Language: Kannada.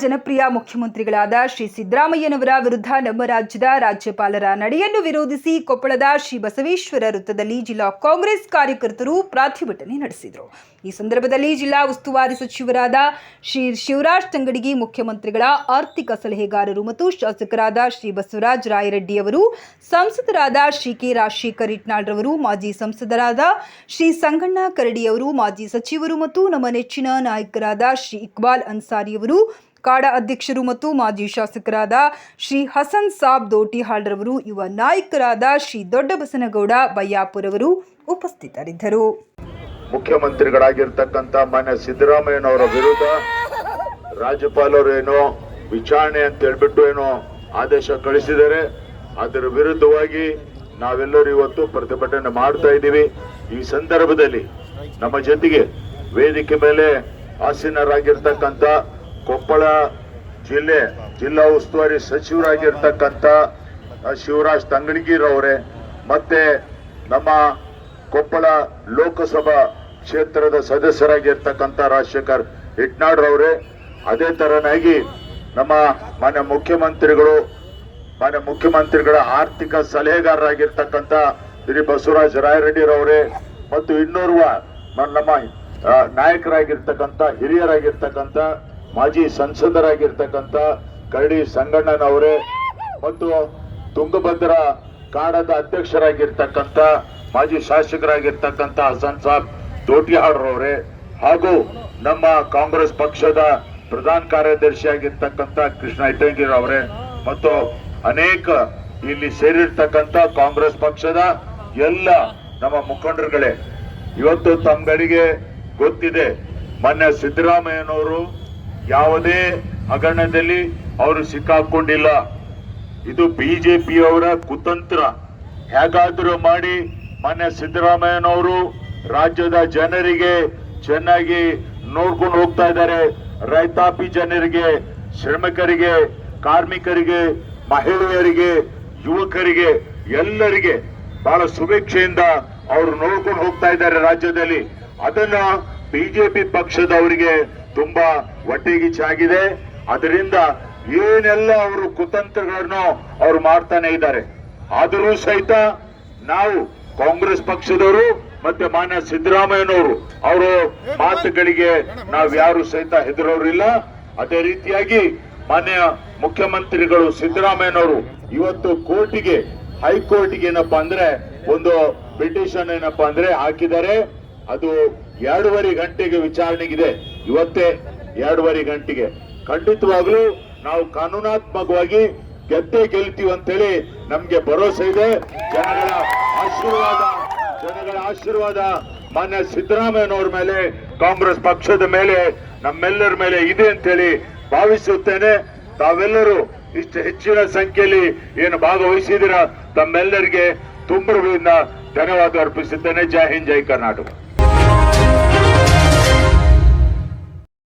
ಜನಪ್ರಿಯ ಮುಖ್ಯಮಂತ್ರಿಗಳಾದ ಶ್ರೀ ಸಿದ್ದರಾಮಯ್ಯನವರ ವಿರುದ್ಧ ನಮ್ಮ ರಾಜ್ಯದ ರಾಜ್ಯಪಾಲರ ನಡೆಯನ್ನು ವಿರೋಧಿಸಿ ಕೊಪ್ಪಳದ ಶ್ರೀ ಬಸವೇಶ್ವರ ವೃತ್ತದಲ್ಲಿ ಜಿಲ್ಲಾ ಕಾಂಗ್ರೆಸ್ ಕಾರ್ಯಕರ್ತರು ಪ್ರತಿಭಟನೆ ನಡೆಸಿದರು. ಈ ಸಂದರ್ಭದಲ್ಲಿ ಜಿಲ್ಲಾ ಉಸ್ತುವಾರಿ ಸಚಿವರಾದ ಶ್ರೀ ಶಿವರಾಜ್ ತಂಗಡಿಗಿ ಮುಖ್ಯಮಂತ್ರಿಗಳ ಆರ್ಥಿಕ ಸಲಹೆಗಾರರು ಮತ್ತು ಶಾಸಕರಾದ ಶ್ರೀ ಬಸವರಾಜ ರಾಯರೆಡ್ಡಿ ಅವರು, ಸಂಸದರಾದ ಶ್ರೀ ಕೆ ರಾಜಶೇಖರ್ ಇಟ್ನಾಳ್ರವರು, ಮಾಜಿ ಸಂಸದರಾದ ಶ್ರೀ ಸಂಗಣ್ಣ ಕರಡಿಯವರು ಮಾಜಿ ಸಚಿವರು ಮತ್ತು ನಮ್ಮ ನೆಚ್ಚಿನ ನಾಯಕರಾದ ಶ್ರೀ ಇಕ್ಬಾಲ್ ಅನ್ಸಾರಿಯವರು ಕಾಡಾ ಅಧ್ಯಕ್ಷರು ಮತ್ತು ಮಾಜಿ ಶಾಸಕರಾದ ಶ್ರೀ ಹಸನ್ ಸಾಬ್ ದೋಟಿಹಾಳ್ರವರು, ಯುವ ನಾಯಕರಾದ ಶ್ರೀ ದೊಡ್ಡಬಸನಗೌಡ ಬಯ್ಯಾಪುರವರು ಉಪಸ್ಥಿತರಿದ್ದರು. ಮುಖ್ಯಮಂತ್ರಿಗಳಾಗಿರ್ತಕ್ಕಂಥ ಮಾನ್ಯ ಸಿದ್ದರಾಮಯ್ಯನವರ ವಿರುದ್ಧ ರಾಜ್ಯಪಾಲರು ಏನೋ ವಿಚಾರಣೆ ಅಂತ ಹೇಳ್ಬಿಟ್ಟು ಏನೋ ಆದೇಶ ಕಳಿಸಿದ್ದಾರೆ. ಅದರ ವಿರುದ್ಧವಾಗಿ ನಾವೆಲ್ಲರೂ ಇವತ್ತು ಪ್ರತಿಭಟನೆ ಮಾಡ್ತಾ ಇದ್ದೀವಿ. ಈ ಸಂದರ್ಭದಲ್ಲಿ ನಮ್ಮ ಜೊತೆಗೆ ವೇದಿಕೆ ಮೇಲೆ ಆಸೀನರಾಗಿರ್ತಕ್ಕಂಥ ಕೊಪ್ಪಳ ಜಿಲ್ಲೆ ಜಿಲ್ಲಾ ಉಸ್ತುವಾರಿ ಸಚಿವರಾಗಿರ್ತಕ್ಕಂಥ ಶಿವರಾಜ್ ತಂಗಡಗಿರವರೇ, ಮತ್ತೆ ನಮ್ಮ ಕೊಪ್ಪಳ ಲೋಕಸಭಾ ಕ್ಷೇತ್ರದ ಸದಸ್ಯರಾಗಿರ್ತಕ್ಕಂಥ ರಾಜಶೇಖರ್ ಇಟ್ನಾಡ್ರವರೇ, ಅದೇ ತರನಾಗಿ ನಮ್ಮ ಮಾನ್ಯ ಮುಖ್ಯಮಂತ್ರಿಗಳು, ಮಾನ್ಯ ಮುಖ್ಯಮಂತ್ರಿಗಳ ಆರ್ಥಿಕ ಸಲಹೆಗಾರರಾಗಿರ್ತಕ್ಕಂಥ ಶ್ರೀ ಬಸವರಾಜ ರಾಯರೆಡ್ಡಿರವರೇ, ಮತ್ತು ಇನ್ನೋರ್ವ ನಮ್ಮ ನಾಯಕರಾಗಿರ್ತಕ್ಕಂಥ ಹಿರಿಯರಾಗಿರ್ತಕ್ಕಂಥ ಮಾಜಿ ಸಂಸದರಾಗಿರ್ತಕ್ಕಂಥ ಕರಡಿ ಸಂಗಣ್ಣನವರೇ ಮತ್ತು ತುಂಗಭದ್ರ ಕಾಡದ ಅಧ್ಯಕ್ಷರಾಗಿರ್ತಕ್ಕಂಥ ಮಾಜಿ ಶಾಸಕರಾಗಿರ್ತಕ್ಕಂಥ ಹಸನ್ ಸಾಬ್ ದೋಟಿಹಾಡ್ರವರೇ ಹಾಗೂ ನಮ್ಮ ಕಾಂಗ್ರೆಸ್ ಪಕ್ಷದ ಪ್ರಧಾನ ಕಾರ್ಯದರ್ಶಿಯಾಗಿರ್ತಕ್ಕಂಥ ಕೃಷ್ಣ ಇಟ್ಟಂಗಿರವರೇ ಮತ್ತು ಅನೇಕ ಇಲ್ಲಿ ಸೇರಿರ್ತಕ್ಕಂಥ ಕಾಂಗ್ರೆಸ್ ಪಕ್ಷದ ಎಲ್ಲ ನಮ್ಮ ಮುಖಂಡರುಗಳೇ. ಇವತ್ತು ತಮ್ಗಳಿಗೆ ಗೊತ್ತಿದೆ ಮೊನ್ನೆ ಸಿದ್ದರಾಮಯ್ಯನವರು ಯಾವುದೇ ಹಗರಣದಲ್ಲಿ ಅವರು ಸಿಕ್ಕಾಕೊಂಡಿಲ್ಲ. ಇದು ಬಿಜೆಪಿಯವರ ಕುತಂತ್ರ. ಹೇಗಾದರೂ ಮಾಡಿ ಮಾನ್ಯ ಸಿದ್ದರಾಮಯ್ಯನವರು ರಾಜ್ಯದ ಜನರಿಗೆ ಚೆನ್ನಾಗಿ ನೋಡ್ಕೊಂಡು ಹೋಗ್ತಾ ಇದ್ದಾರೆ. ರೈತಾಪಿ ಜನರಿಗೆ, ಶ್ರಮಿಕರಿಗೆ, ಕಾರ್ಮಿಕರಿಗೆ, ಮಹಿಳೆಯರಿಗೆ, ಯುವಕರಿಗೆ, ಎಲ್ಲರಿಗೆ ಬಹಳ ಶುಭೇಚ್ಛೆಯಿಂದ ಅವರು ನೋಡ್ಕೊಂಡು ಹೋಗ್ತಾ ಇದ್ದಾರೆ ರಾಜ್ಯದಲ್ಲಿ. ಅದನ್ನ ಬಿಜೆಪಿ ಪಕ್ಷದವರಿಗೆ ತುಂಬಾ ಒಟ್ಟಿಗಿಚ್ಚಾಗಿದೆ ಅದರಿಂದ ಏನೆಲ್ಲ ಅವರು ಕುತಂತ್ರಗಳನ್ನು ಅವರು ಮಾಡ್ತಾನೆ ಇದ್ದಾರೆ. ಆದರೂ ಸಹಿತ ನಾವು ಕಾಂಗ್ರೆಸ್ ಪಕ್ಷದವರು ಮತ್ತೆ ಮಾನ್ಯ ಸಿದ್ದರಾಮಯ್ಯನವರು ಅವರ ಮಾತುಗಳಿಗೆ ನಾವು ಯಾರು ಸಹಿತ ಹೆದರೋರಿಲ್ಲ. ಅದೇ ರೀತಿಯಾಗಿ ಮಾನ್ಯ ಮುಖ್ಯಮಂತ್ರಿಗಳು ಸಿದ್ದರಾಮಯ್ಯನವರು ಇವತ್ತು ಕೋರ್ಟಿಗೆ, ಹೈಕೋರ್ಟ್ಗೆ ಏನಪ್ಪಾ ಅಂದ್ರೆ ಒಂದು ಪಿಟಿಷನ್ ಏನಪ್ಪಾ ಅಂದ್ರೆ ಹಾಕಿದ್ದಾರೆ. ಅದು ಎರಡೂವರೆ ಗಂಟೆಗೆ ವಿಚಾರಣೆಗಿದೆ. ಇವತ್ತೇ ಎರಡೂವರೆ ಗಂಟೆಗೆ. ಖಂಡಿತವಾಗ್ಲೂ ನಾವು ಕಾನೂನಾತ್ಮಕವಾಗಿ ಗೆದ್ದೇ ಗೆಲ್ತೀವಿ ಅಂತೇಳಿ ನಮ್ಗೆ ಭರವಸೆ ಇದೆ. ಜನಗಳ ಆಶೀರ್ವಾದ ಜನಗಳ ಆಶೀರ್ವಾದ ಮಾನ್ಯ ಸಿದ್ದರಾಮಯ್ಯನವ್ರ ಮೇಲೆ, ಕಾಂಗ್ರೆಸ್ ಪಕ್ಷದ ಮೇಲೆ, ನಮ್ಮೆಲ್ಲರ ಮೇಲೆ ಇದೆ ಅಂತೇಳಿ ಭಾವಿಸುತ್ತೇನೆ. ತಾವೆಲ್ಲರೂ ಇಷ್ಟು ಹೆಚ್ಚಿನ ಸಂಖ್ಯೆಯಲ್ಲಿ ಏನು ಭಾಗವಹಿಸಿದಿರ ತಮ್ಮೆಲ್ಲರಿಗೆ ತುಂಬ ಧನ್ಯವಾದ ಅರ್ಪಿಸುತ್ತೇನೆ. ಜೈ ಹಿಂದ್, ಜೈ ಕರ್ನಾಟಕ.